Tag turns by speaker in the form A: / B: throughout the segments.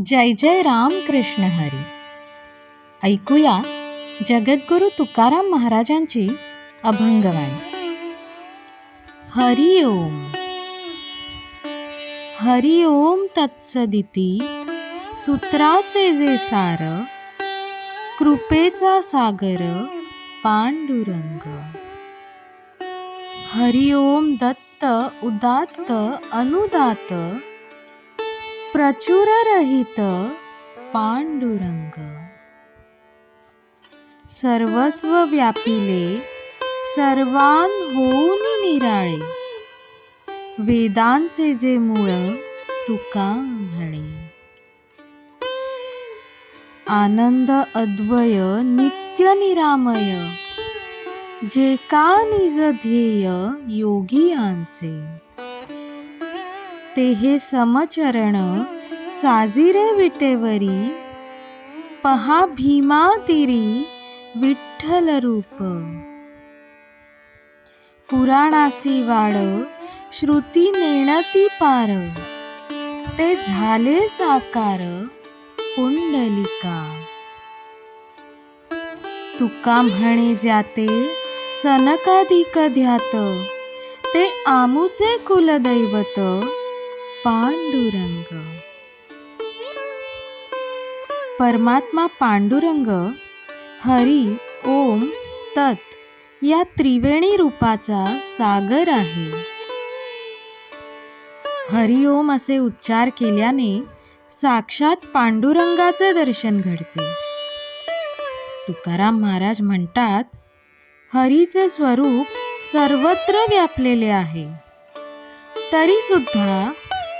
A: जय जय राम कृष्ण हरी. ऐकूया जगद्गुरु तुकाराम महाराजांची अभंगवाणी. हरि ओम. हरि ओम तत्सदिती. सूत्राचे जे सार कृपेचा सागर पांडुरंग. हरि ओम दत्त उदात्त अनुदात. प्रचुररहित पांडुरंग. सर्वस्व व्यापिले सर्वान होऊन निराळे. वेदांचे जे मूळ तुका म्हणे. आनंद अद्वय नित्य निरामय. जे का निज ध्येय योगियांचे. ते हे समचरण साजिरे विटेवरी पहा भीमा तिरी विठ्ठल रूप. पुराणासी वाड श्रुती नेणती पार ते झाले साकार पुंडलिका. तुका म्हणे जाते सनकाधिक ध्यात ते आमुचे कुलदैवत पांडुरंग. परमात्मा पांडुरंग हरी ओम तत् या त्रिवेणी रूपाचा सागर आहे. हरी ओम असे उच्चार केल्याने साक्षात पांडुरंगाचे दर्शन घडते. तुकाराम महाराज म्हणतात हरीचे स्वरूप सर्वत्र व्यापलेले आहे. तरी सुद्धा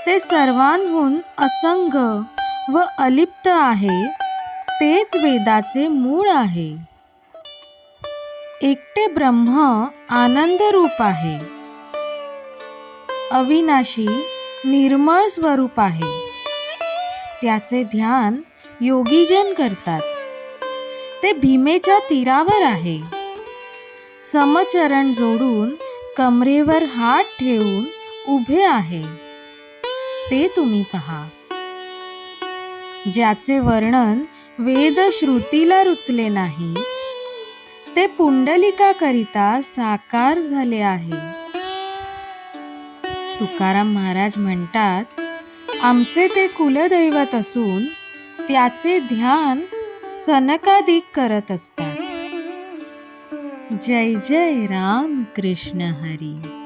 A: ते सर्वांहून असंग व अलिप्त आहे तेच वेदाचे मूळ आहे. एकटे ब्रह्म आनंद रूप आहे. अविनाशी निर्मळ स्वरूप आहे. त्याचे ध्यान योगीजन करतात. ते भीमेच्या तीरावर आहे. समचरण जोडून कमरेवर हात ठेवून उभे आहे. ते तुम्ही पहा. ज्याचे वर्णन वेद श्रुतीला रुचले नाही ते पुंडलिकाकरिता साकार झाले आहे. तुकाराम महाराज म्हणतात आमचे ते कुलदैवत असून त्याचे ध्यान सनकादिक करत असतात. जय जय राम कृष्ण हरी.